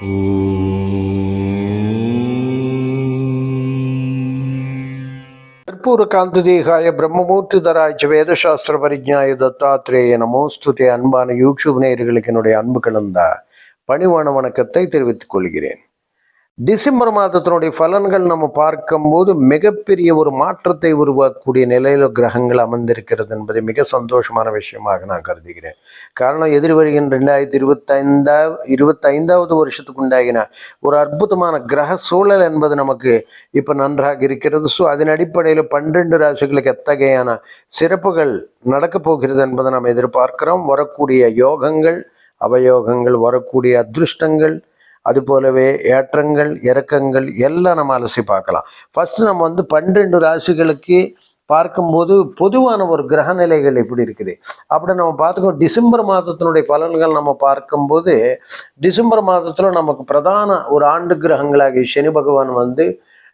கற்பூரகாந்ததேகாய பிரம்மமூர்த்திதராய்ச்சி வேதசாஸ்திர பரிஜாய தத்தாத்திரேய நமோஸ்துதே அன்பான யூடியூப் நேயர்களுக்கு என்னுடைய அன்பு கலந்த பணிவான வணக்கத்தை தெரிவித்துக் கொள்கிறேன். டிசம்பர் மாதத்தினுடைய பலன்கள் நம்ம பார்க்கும்போது மிகப்பெரிய ஒரு மாற்றத்தை உருவாக்கக்கூடிய நிலையில் கிரகங்கள் அமர்ந்திருக்கிறது என்பதை மிக சந்தோஷமான விஷயமாக நான் கருதுகிறேன். காரணம் எதிர் வருகின்ற ரெண்டாயிரத்தி இருபத்தைந்தா இருபத்தைந்தாவது வருஷத்துக்கு உண்டாகின ஒரு அற்புதமான கிரக சூழல் என்பது நமக்கு இப்போ நன்றாக இருக்கிறது. ஸோ அதன் அடிப்படையில் பன்னிரெண்டு ராசிகளுக்கு எத்தகையான சிறப்புகள் நடக்கப் போகிறது என்பதை நாம் எதிர்பார்க்கிறோம். வரக்கூடிய யோகங்கள் அவயோகங்கள் வரக்கூடிய அதிருஷ்டங்கள் அது போலவே ஏற்றங்கள் இறக்கங்கள் எல்லாம் நம்ம அலசி பார்க்கலாம். ஃபஸ்ட்டு நம்ம வந்து பன்னெண்டு ராசிகளுக்கு பார்க்கும்போது பொதுவான ஒரு கிரக நிலைகள் எப்படி இருக்குது? அப்படி நம்ம பார்த்துக்கோ டிசம்பர் மாதத்தினுடைய பலன்கள் நம்ம பார்க்கும்போது டிசம்பர் மாதத்தில் நமக்கு பிரதான ஒரு ஆண்டு கிரகங்களாகிய சனி பகவான் வந்து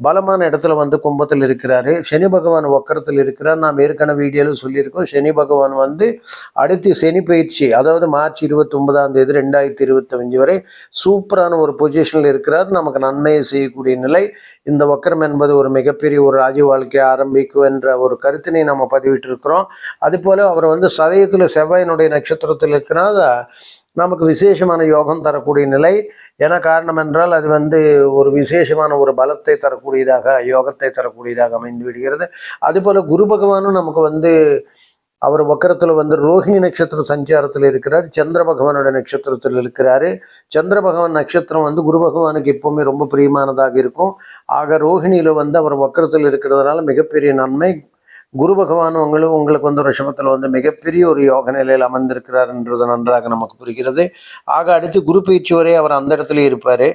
பலமான இடத்துல வந்து கும்பத்தில் இருக்கிறாரு. சனி பகவான் ஒக்கரத்தில் இருக்கிறார். நாம் ஏற்கனவே வீடியோவில் சொல்லியிருக்கோம். சனி பகவான் வந்து அடுத்து சனி பயிற்சி அதாவது மார்ச் இருபத்தி ஒன்பதாம் தேதி ரெண்டாயிரத்தி இருபத்தஞ்சு வரை சூப்பரான ஒரு பொசிஷனில் இருக்கிறார். நமக்கு நன்மையை செய்யக்கூடிய நிலை. இந்த வக்கரம் என்பது ஒரு மிகப்பெரிய ஒரு ராஜ வாழ்க்கையை ஆரம்பிக்கும் என்ற ஒரு கருத்தினை நம்ம பதிவிட்டிருக்கிறோம். அதுபோல் அவர் வந்து சதயத்தில் செவ்வாயினுடைய நட்சத்திரத்தில் இருக்கிறார். நமக்கு விசேஷமான யோகம் தரக்கூடிய நிலை. ஏன்னா காரணம் என்றால் அது வந்து ஒரு விசேஷமான ஒரு பலத்தை தரக்கூடியதாக யோகத்தை தரக்கூடியதாக அமைந்து விடுகிறது. அதுபோல் குரு பகவானும் நமக்கு வந்து அவர் வக்கரத்தில் வந்து ரோஹிணி நட்சத்திர சஞ்சாரத்தில் இருக்கிறார். சந்திர பகவானோட நட்சத்திரத்தில் இருக்கிறாரு. சந்திர பகவான் நட்சத்திரம் வந்து குரு பகவானுக்கு எப்போவுமே ரொம்ப பிரியமானதாக இருக்கும். ஆக ரோஹிணியில் வந்து அவர் வக்கரத்தில் இருக்கிறதுனால மிகப்பெரிய நன்மை குரு பகவான் உங்களுக்கு உங்களுக்கு வந்து ரிஷபத்தில் வந்து மிகப்பெரிய ஒரு யோக நிலையில் அமர்ந்திருக்கிறார் என்றது நன்றாக நமக்கு புரிகிறது. ஆக அடுத்து குரு பயிற்சி வரை அவர் அந்த இடத்துல இருப்பார்.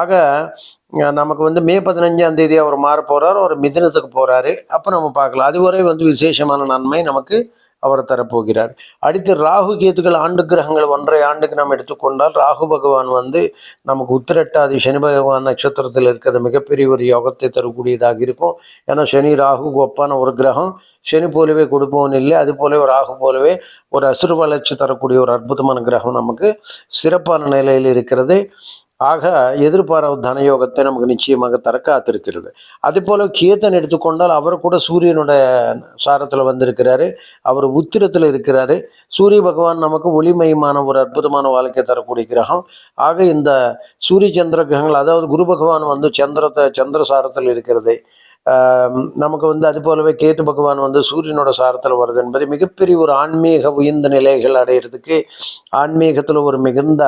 ஆக நமக்கு வந்து மே பதினஞ்சாம் தேதி அவர் மாற போகிறார் அவர் மிதினத்துக்கு போகிறாரு அப்போ நம்ம பார்க்கலாம். அதுவரை வந்து விசேஷமான நன்மை நமக்கு அவர் தரப்போகிறார். அடுத்து ராகு கேத்துக்கள் ஆண்டு கிரகங்கள் ஒன்றரை ஆண்டுக்கு நாம் எடுத்துக்கொண்டால் ராகு பகவான் வந்து நமக்கு உத்திரட்டாதி சனி பகவான் நட்சத்திரத்தில் இருக்கிறது. மிகப்பெரிய ஒரு யோகத்தை தரக்கூடியதாக இருக்கும். ஏன்னா சனி ராகு ஒப்பான ஒரு கிரகம். சனி போலவே கொடுப்பவன் இல்லை அது போலவே ராகு போலவே ஒரு அசுர வளர்ச்சி தரக்கூடிய ஒரு அற்புதமான கிரகம் நமக்கு சிறப்பான நிலையில் இருக்கிறது. ஆக எதிர்பாராத தனயோகத்தை நமக்கு நிச்சயமாக தர காத்திருக்கிறது. அதே போல் கேத்தன் எடுத்துக்கொண்டால் அவர் கூட சூரியனோட சாரத்தில் வந்திருக்கிறாரு. அவர் உத்திரத்தில் இருக்கிறாரு. சூரிய பகவான் நமக்கு ஒளிமயமான ஒரு அற்புதமான வாழ்க்கை தரக்கூடிய கிரகம். ஆக இந்த சூரிய சந்திர கிரகங்கள் அதாவது குரு பகவான் வந்து சந்திரத்தை சந்திர சாரத்தில் இருக்கிறது. நமக்கு வந்து அது போலவே கேத்து பகவான் வந்து சூரியனோட சாரத்தில் வருது என்பது மிகப்பெரிய ஒரு ஆன்மீக உயர்ந்த நிலைகள் அடையிறதுக்கு ஆன்மீகத்தில் ஒரு மிகுந்த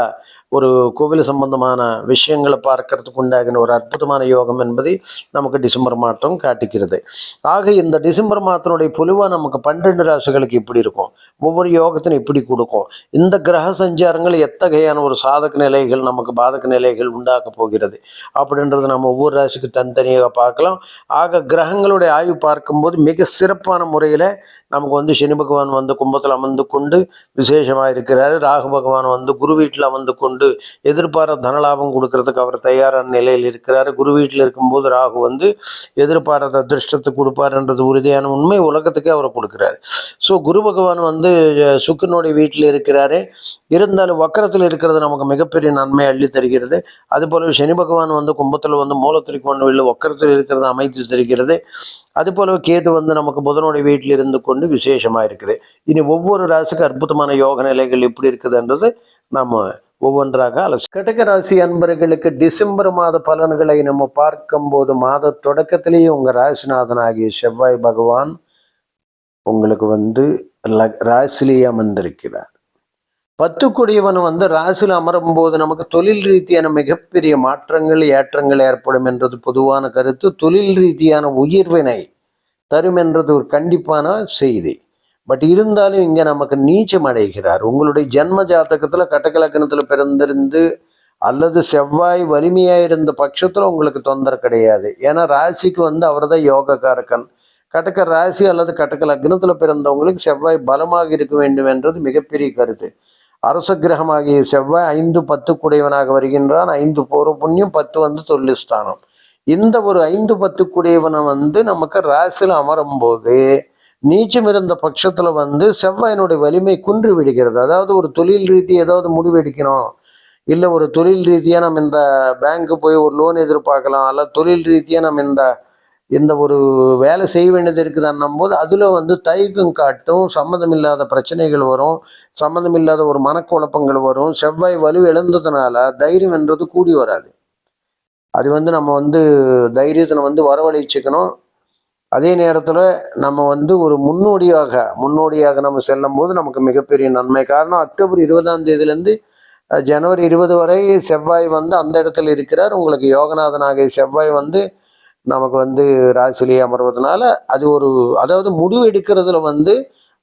ஒரு கோவில் சம்பந்தமான விஷயங்களை பார்க்கறதுக்கு உண்டாகின ஒரு அற்புதமான யோகம் என்பதை நமக்கு டிசம்பர் மாதம் காட்டுகிறது ஆக இந்த டிசம்பர் மாதத்தினுடைய பொலிவாக நமக்கு பன்னெண்டு ராசிகளுக்கு இப்படி இருக்கும். ஒவ்வொரு யோகத்திനും இப்படி கொடுக்கும். இந்த கிரக சஞ்சாரங்கள் எத்தகையான ஒரு சாதக நிலைகள் நமக்கு பாதக நிலைகள் உண்டாக்க போகிறது அப்படின்றது நம்ம ஒவ்வொரு ராசிக்கு தனித்தனியாக பார்க்கலாம். ஆக கிரகங்களுடைய ஆய்வு பார்க்கும்போது மிக சிறப்பான முறையில் நமக்கு வந்து சனி பகவான் வந்து கும்பத்தில் அமர்ந்து கொண்டு விசேஷமாக இருக்கிறாரு. ராகு பகவான் வந்து குரு வீட்டில் அமர்ந்து கொண்டு எதிர்பார தனலாபம் கொடுக்கறதுக்கு அவர் தயாரான நிலையில் இருக்கிறாரு. குரு வீட்டில் இருக்கும்போது ராகு வந்து எதிர்பாராத அதிர்ஷ்டத்தை கொடுப்பாருன்றது உறுதியான உண்மை உலகத்துக்கே அவர் கொடுக்குறாரு. ஸோ குரு பகவான் வந்து சுக்கனுடைய வீட்டில் இருக்கிறாரு. இருந்தாலும் வக்கரத்தில் இருக்கிறது நமக்கு மிகப்பெரிய நன்மை அள்ளி தருகிறது. அதுபோல சனி பகவான் வந்து கும்பத்தில் வந்து மூலத்திரிக்கோண வெளியில் வக்கரத்தில் இருக்கிறது அமைத்து தருகிறது. அதுபோல கேது வந்து நமக்கு புதனுடைய வீட்டில் இருந்து கொண்டு விசேஷமாக இருக்குது. இனி ஒவ்வொரு ராசிக்கு அற்புதமான யோக நிலைகள் எப்படி இருக்குதுன்றது நம்ம ஒவ்வொன்றாக அலசி கடக ராசி அன்பர்களுக்கு டிசம்பர் மாத பலன்களை நம்ம பார்க்கும்போது மாத தொடக்கத்திலேயே உங்கள் ராசிநாதனாகிய செவ்வாய் பகவான் உங்களுக்கு வந்து ராசிலேயே அமர்ந்திருக்கிறார். பத்து கொடியவன் வந்து ராசியில் அமரும் போது நமக்கு தொழில் ரீதியான மிகப்பெரிய மாற்றங்கள் ஏற்றங்கள் ஏற்படும் என்றது பொதுவான கருத்து. தொழில் ரீதியான உயிர்வினை தரும் என்றது ஒரு கண்டிப்பான செய்தி. பட் இருந்தாலும் இங்கே நமக்கு நீச்சம் அடைகிறார். உங்களுடைய ஜென்ம ஜாதகத்தில் கட்டக்கலக்கணத்தில் பிறந்திருந்து அல்லது செவ்வாய் வலிமையாக இருந்த பட்சத்தில் உங்களுக்கு தொந்தரவு கிடையாது. ஏன்னா ராசிக்கு வந்து அவர் தான் யோகக்காரக்கன் கட்டக்க ராசி அல்லது கடக லக்னத்தில் பிறந்தவங்களுக்கு செவ்வாய் பலமாக இருக்க வேண்டும் என்றது மிகப்பெரிய கருத்து. அரச கிரகமாகிய செவ்வாய் ஐந்து பத்து குடையவனாக வருகின்றான். ஐந்து போற புண்ணியம் பத்து வந்து தொல்லிஸ்தானம் இந்த ஒரு ஐந்து பத்து குடையவனை வந்து நமக்கு ராசியில் அமரும் போது நீச்சம் இருந்த பட்சத்தில் வந்து செவ்வாயினுடைய வலிமை குன்று விடுகிறது. அதாவது ஒரு தொழில் ரீதி ஏதாவது முடிவெடுக்கணும் இல்லை ஒரு தொழில் ரீதியாக நம்ம இந்த பேங்க்கு போய் ஒரு லோன் எதிர்பார்க்கலாம். அல்ல தொழில் ரீதியாக நம்ம இந்த இந்த ஒரு வேலை செய்ய வேண்டியது இருக்குதுன்னும் போது அதில் வந்து தயக்கம் காட்டும் சம்மந்தமில்லாத பிரச்சனைகள் வரும் சம்மந்தமில்லாத ஒரு மனக்குழப்பங்கள் வரும் செவ்வாய் வலு இழந்ததுனால தைரியம் என்றது கூடி வராது. அது வந்து நம்ம வந்து தைரியத்தில் வந்து வரவழைச்சிக்கணும். அதே நேரத்தில் நம்ம வந்து ஒரு முன்னோடியாக முன்னோடியாக நம்ம செல்லும் போது நமக்கு மிகப்பெரிய நன்மை. காரணம் அக்டோபர் இருபதாம் தேதியிலேருந்து ஜனவரி இருபது வரை செவ்வாய் வந்து அந்த இடத்துல இருக்கிறார். உங்களுக்கு யோகநாதனாகிய செவ்வாய் வந்து நமக்கு வந்து ராசிலே அமர்வதனால அது ஒரு அதாவது முடிவு எடுக்கிறதுல வந்து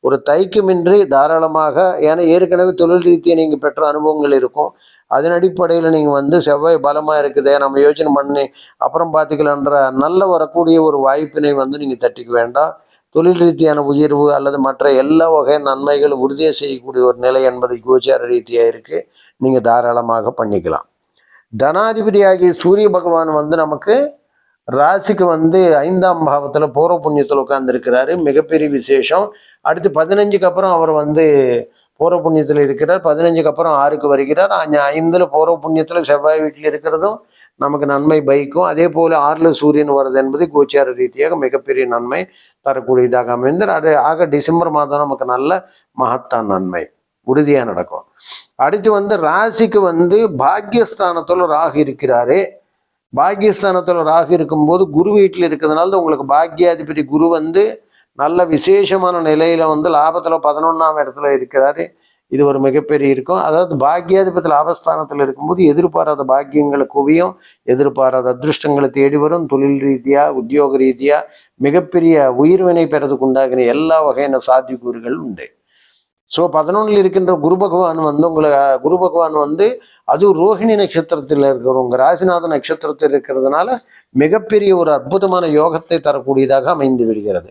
ஒரு தைக்குமின்றி தாராளமாக ஏன்னா ஏற்கனவே தொழில் ரீதியை நீங்கள் பெற்ற அனுபவங்கள் இருக்கும். அதன் அடிப்படையில் நீங்கள் வந்து செவ்வாய் பலமாக இருக்குதே நம்ம யோசனை பண்ணி அப்புறம் பார்த்துக்கலான்ற நல்ல வரக்கூடிய ஒரு வாய்ப்பினை வந்து நீங்கள் தட்டிக்க வேண்டாம். தொழில் ரீதியான உயர்வு அல்லது மற்ற எல்லா வகை நன்மைகளும் உறுதியை செய்யக்கூடிய ஒரு நிலை என்பது கோச்சார ரீதியாக இருக்குது நீங்கள் தாராளமாக பண்ணிக்கலாம். தனாதிபதியாகிய சூரிய பகவான் வந்து நமக்கு ராசிக்கு வந்து ஐந்தாம் பாவத்தில் பூர்வ புண்ணியத்தில் உட்கார்ந்துருக்கிறாரு. மிகப்பெரிய விசேஷம். அடுத்து பதினஞ்சுக்கு அப்புறம் அவர் வந்து பூர்வ புண்ணியத்தில் இருக்கிறார். பதினஞ்சுக்கு அப்புறம் ஆறுக்கு வருகிறார். அஞ்சு ஐந்தில் பூர்வ புண்ணியத்தில் செவ்வாய் வீட்டில் இருக்கிறதும் நமக்கு நன்மை பைக்கும் அதே போல் ஆறில் சூரியன் வருது என்பது கோச்சார ரீதியாக மிகப்பெரிய நன்மை தரக்கூடியதாக அமைந்து அது ஆக டிசம்பர் மாதம் நமக்கு நல்ல மகத்தான் நன்மை. உறுதியாக நடக்கும். அடுத்து வந்து ராசிக்கு வந்து பாக்யஸ்தானத்தில் ராகு இருக்கிறாரு. பாக்கியஸ்தானத்தில் ராகு இருக்கும்போது குரு வீட்டில் இருக்கிறதுனால தான் உங்களுக்கு பாக்கியாதிபதி குரு வந்து நல்ல விசேஷமான நிலையில் வந்து லாபத்தில் பதினொன்றாம் இடத்துல இருக்கிறாரு. இது ஒரு மிகப்பெரிய இருக்கும். அதாவது பாக்கியாதிபதி லாபஸ்தானத்தில் இருக்கும்போது எதிர்பாராத பாக்கியங்களை குவியும் எதிர்பாராத அதிர்ஷ்டங்களை தேடி வரும். தொழில் ரீதியாக உத்தியோக ரீதியாக மிகப்பெரிய உயிர்வினை பெறதுக்கு உண்டாகின எல்லா வகையான சாத்தியக்கூறுகள் உண்டு. ஸோ பதினொன்றில் இருக்கின்ற குரு பகவான் வந்து உங்களை குரு பகவான் வந்து அதுவும் ரோஹிணி நட்சத்திரத்தில் இருக்கிற ராசிநாத நட்சத்திரத்தில் இருக்கிறதுனால மிகப்பெரிய ஒரு அற்புதமான யோகத்தை தரக்கூடியதாக அமைந்து விடுகிறது.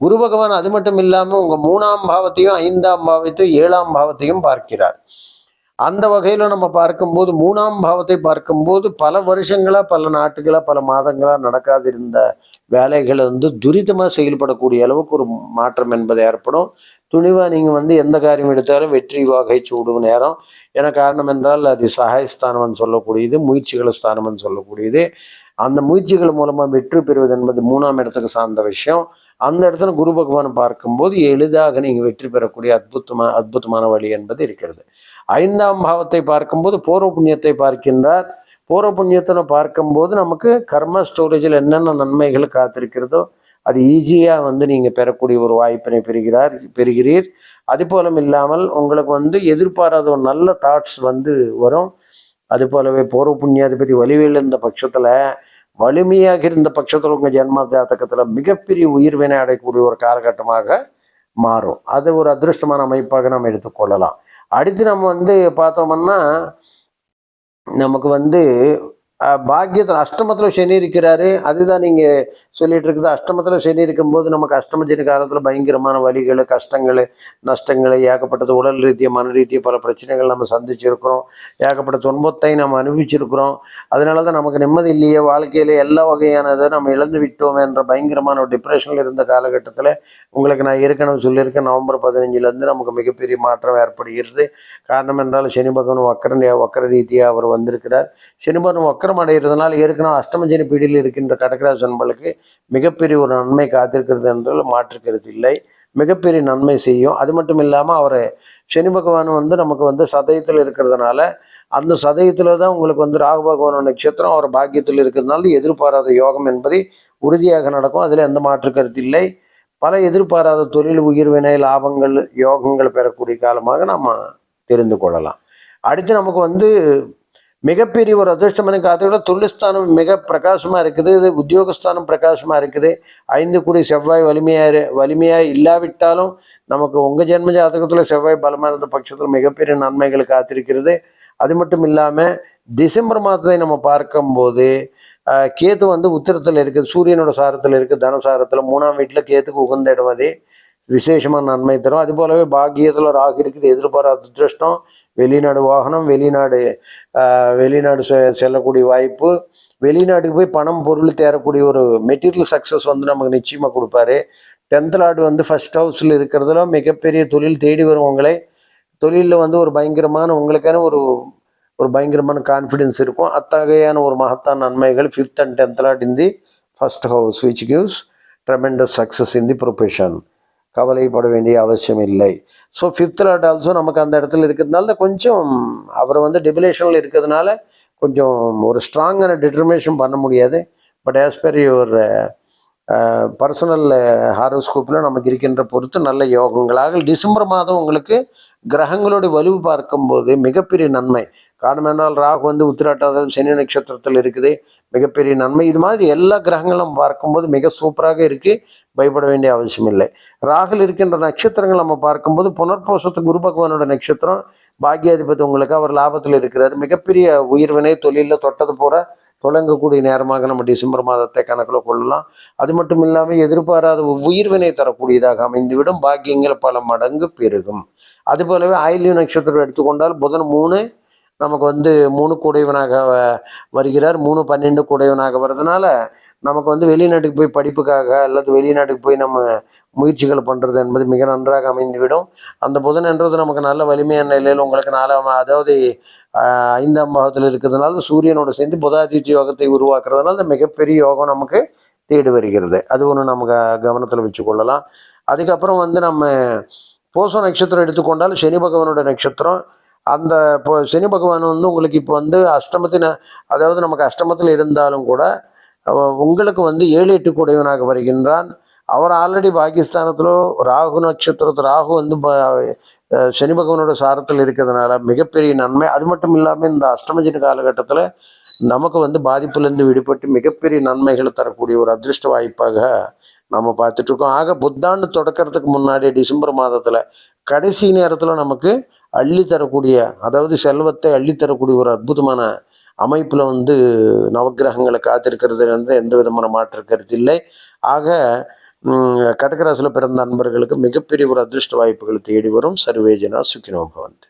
குரு பகவான் அது மட்டும் இல்லாமல் உங்கள் மூணாம் பாவத்தையும் ஐந்தாம் பாவத்தையும் ஏழாம் பாவத்தையும் பார்க்கிறார். அந்த வகையில் நம்ம பார்க்கும்போது மூணாம் பாவத்தை பார்க்கும்போது பல வருஷங்களா பல நாட்டுகளா பல மாதங்களா நடக்காதிருந்த வேலைகள் வந்து துரிதமாக செயல்படக்கூடிய அளவுக்கு ஒரு மாற்றம் என்பது ஏற்படும். துணிவாக நீங்கள் வந்து எந்த காரியம் எடுத்தாலும் வெற்றி வாகை சூடும் நேரம். என காரணம் என்றால் அது சகாயஸ்தானம்னு சொல்லக்கூடியது முயற்சிகள் ஸ்தானம்னு சொல்லக்கூடியது. அந்த முயற்சிகள் மூலமாக வெற்றி பெறுவது என்பது மூணாம் இடத்துக்கு சார்ந்த விஷயம். அந்த இடத்துல குரு பகவான் பார்க்கும்போது எளிதாக நீங்கள் வெற்றி பெறக்கூடிய அற்புதமான அற்புதமான வழி என்பது இருக்கிறது. ஐந்தாம் பாவத்தை பார்க்கும்போது பூர்வ புண்ணியத்தை பார்க்கின்றார். பூர்வ புண்ணியத்தில் பார்க்கும்போது நமக்கு கர்ம ஸ்டோரேஜில் என்னென்ன நன்மைகள் காத்திருக்கிறதோ அது ஈஸியாக வந்து நீங்கள் பெறக்கூடிய ஒரு வாய்ப்பினை பெறுகிறார் பெறுகிறீர். அது போலும் இல்லாமல் உங்களுக்கு வந்து எதிர்பாராத ஒரு நல்ல தாட்ஸ் வந்து வரும். அது போலவே பூர்வ புண்ணியாதிபதி வலிவில் இருந்த பட்சத்தில் வலிமையாக இருந்த பட்சத்தில் உங்கள் ஜென்ம ஜாதகத்தில் மிகப்பெரிய உயிர்வினை அடையக்கூடிய ஒரு காலகட்டமாக மாறும். அது ஒரு அதிருஷ்டமான அமைப்பாக நம்ம எடுத்துக்கொள்ளலாம் அடுத்து நம்ம வந்து பார்த்தோம்னா நமக்கு வந்து பாக்கியத்தில் அஷ்டமத்தில் சனி இருக்கிறாரு. அதுதான் நீங்கள் சொல்லிட்டு இருக்குது. அஷ்டமத்தில் சனி இருக்கும்போது நமக்கு அஷ்டம சனி காலத்தில் பயங்கரமான வலிகள் கஷ்டங்கள் நஷ்டங்கள் ஏகப்பட்டது உடல் ரீதியாக மன ரீதியாக பல பிரச்சனைகள் நம்ம சந்திச்சிருக்கிறோம். ஏகப்பட்ட துன்பத்தை நம்ம அனுபவிச்சிருக்கிறோம். அதனால தான் நமக்கு நிம்மதி இல்லையே. வாழ்க்கையில் எல்லா வகையானதை நம்ம இழந்து விட்டோம் என்ற பயங்கரமான ஒரு டிப்ரெஷனில் இருந்த காலகட்டத்தில் உங்களுக்கு நான் ஏற்கனவே சொல்லியிருக்கேன். நவம்பர் பதினஞ்சுலேருந்து நமக்கு மிகப்பெரிய மாற்றம் ஏற்படுகிறது. காரணம் என்றால் சனி பகவான் வக்கர வக்கர ரீதியாக அவர் வந்திருக்கிறார். சனி பகவான் வக்கரம் அடைகிறதுனால ஏற்கனவே அஷ்டம பீடியில் இருக்கின்ற கடகராஜ் நண்பர்களுக்கு மிகப்பெரிய ஒரு நன்மை காத்திருக்கிறது என்றால் மாற்றுக்கிறது இல்லை. மிகப்பெரிய நன்மை செய்யும். அது மட்டும் இல்லாமல் அவர் சனி பகவான் வந்து நமக்கு வந்து சதயத்தில் இருக்கிறதுனால அந்த சதயத்தில் தான் உங்களுக்கு வந்து ராகு பகவானோட நட்சத்திரம் அவர் பாக்கியத்தில் இருக்கிறதுனால எதிர்பாராத யோகம் என்பதை உறுதியாக நடக்கும். அதில் எந்த மாற்று கருத்து இல்லை. பல எதிர்பாராத தொழில் உயிர்வினை லாபங்கள் யோகங்கள் பெறக்கூடிய காலமாக நம்ம தெரிந்து கொள்ளலாம். அடுத்து நமக்கு வந்து மிகப்பெரிய ஒரு அதிர்ஷ்டமான காலத்தோட தொழில்ஸ்தானம் மிக பிரகாசமாக இருக்குது. இது உத்தியோகஸ்தானம் பிரகாசமாக இருக்குது. ஐந்து கூடி செவ்வாய் வலிமையாக வலிமையாக இல்லாவிட்டாலும் நமக்கு உங்கள் ஜென்ம ஜாதகத்தில் செவ்வாய் பலமாக இருந்த பட்சத்தில் மிகப்பெரிய நன்மைகள் காத்திருக்கிறது. அது மட்டும் இல்லாமல் டிசம்பர் மாதத்தை நம்ம பார்க்கும்போது கேத்து வந்து உத்திரத்தில் இருக்குது சூரியனோட சாரத்தில் இருக்குது தனசாரத்தில் மூணாம் வீட்டில் கேத்துக்கு உகந்த இடம் அது. விசேஷமான நன்மை தரும். அது போலவே பாக்கியத்தில் ராகு இருக்குது எதிர்பாராத அதிர்ஷ்டம் வெளிநாடு வாகனம் வெளிநாடு வெளிநாடு செ- செல்லக்கூடிய வாய்ப்பு. வெளிநாட்டுக்கு போய் பணம் பொருள் தேரக்கூடிய ஒரு மெட்டீரியல் சக்ஸஸ் வந்து நமக்கு நிச்சயமாக கொடுப்பாரு. டென்த் லார்டு வந்து ஃபர்ஸ்ட் ஹவுஸில் இருக்கிறதுல மிகப்பெரிய தொழில் தேடி வருவங்களை தொழிலில் வந்து ஒரு பயங்கரமான உங்களுக்கான ஒரு ஒரு பயங்கரமான கான்ஃபிடென்ஸ் இருக்கும். அத்தகையான ஒரு மகத்தான நன்மைகள் fifth and tenth lord in the first house which gives tremendous success in the profession கவலைப்பட வேண்டிய அவசியம் இல்லை ஸோ ஃபிஃப்த் லாட் ஆல்சோ நமக்கு அந்த இடத்துல இருக்கிறதுனால கொஞ்சம் அவர் வந்து டெபிலேஷனில் இருக்கிறதுனால கொஞ்சம் ஒரு ஸ்ட்ராங்கான டிட்டர்மினேஷன் பண்ண முடியாது. But as per your personal ஹாரோஸ்கோப்பில் நமக்கு இருக்கின்ற பொறுத்து நல்ல யோகங்களாக டிசம்பர் மாதம் உங்களுக்கு கிரகங்களோட வலுவு பார்க்கும்போது மிகப்பெரிய நன்மை. காரணம் என்றால் ராகு வந்து உத்திராட்டாதல் சனி நட்சத்திரத்தில் இருக்குது. மிகப்பெரிய நன்மை. இது மாதிரி எல்லா கிரகங்களும் பார்க்கும்போது மிக சூப்பராக இருக்குது பயப்பட வேண்டிய அவசியம் இல்லை. ராகுல் இருக்கின்ற நட்சத்திரங்கள் நம்ம பார்க்கும்போது புனர்போஷத்து குரு பகவானோட நட்சத்திரம். பாக்யாதிபதி உங்களுக்கு அவர் லாபத்தில் இருக்கிறார். மிகப்பெரிய உயிர்வினை தொழிலில் தொட்டது போற தொடங்கக்கூடிய நேரமாக நம்ம டிசம்பர் மாதத்தை கணக்கில் கொள்ளலாம். அது மட்டும் இல்லாமல் எதிர்பாராத உயிர்வினை தரக்கூடியதாக அமைந்துவிடும். பாக்கியங்கள் பல மடங்கு பெருகும். அதுபோலவே போலவே நட்சத்திரம் எடுத்துக்கொண்டால் புதன் மூணு நமக்கு வந்து மூணு கூடையவனாக வருகிறார். மூணு பன்னெண்டு கூடையவனாக வர்றதுனால நமக்கு வந்து வெளிநாட்டுக்கு போய் படிப்புக்காக அல்லது வெளிநாட்டுக்கு போய் நம்ம முயற்சிகள் பண்ணுறது என்பது மிக நன்றாக அமைந்துவிடும். அந்த புதன் என்றது நமக்கு நல்ல வலிமையான நிலையில் உங்களுக்கு நாலாம் அதாவது ஐந்தாம் பாகத்தில் இருக்கிறதுனால சூரியனோட சேர்ந்து புதாதித்ய யோகத்தை உருவாக்குறதுனால அந்த மிகப்பெரிய யோகம் நமக்கு தேடி வருகிறது. அது ஒன்று நம்ம கவனத்தில் வச்சுக்கொள்ளலாம். அதுக்கப்புறம் வந்து நம்ம பூச நட்சத்திரம் எடுத்துக்கொண்டால் சனி பகவானோட நட்சத்திரம் அந்த இப்போ சனி பகவான் வந்து உங்களுக்கு இப்போ வந்து அஷ்டமத்தின அதாவது நமக்கு அஷ்டமத்தில் இருந்தாலும் கூட உங்களுக்கு வந்து ஏழு எட்டு கூடையவனாக வருகின்றான். அவர் ஆல்ரெடி பாகிஸ்தானத்தில் ராகு நட்சத்திரத்து ராகு வந்து சனி பகவானோட சாரத்தில் இருக்கிறதுனால மிகப்பெரிய நன்மை. அது மட்டும் இல்லாமல் இந்த அஷ்டமஜின காலகட்டத்தில் நமக்கு வந்து பாதிப்புலேருந்து விடுபட்டு மிகப்பெரிய நன்மைகளை தரக்கூடிய ஒரு அதிர்ஷ்ட வாய்ப்பாக நம்ம பார்த்துட்ருக்கோம் ஆக புத்தாண்டு தொடக்கறதுக்கு முன்னாடி டிசம்பர் மாதத்தில் கடைசி நேரத்தில் நமக்கு அள்ளி தரக்கூடிய அதாவது செல்வத்தை அள்ளித்தரக்கூடிய ஒரு அற்புதமான அமைப்பில் வந்து நவக்கிரகங்களை காத்திருக்கிறது வந்து எந்த விதமான மாற்று கருத்து இல்லை. ஆக ம், கடகராசியில் பிறந்த நண்பர்களுக்கு மிகப்பெரிய ஒரு அதிர்ஷ்ட வாய்ப்புகளை தேடி வரும் சர்வேஜனா சுக்கினோ பவந்தி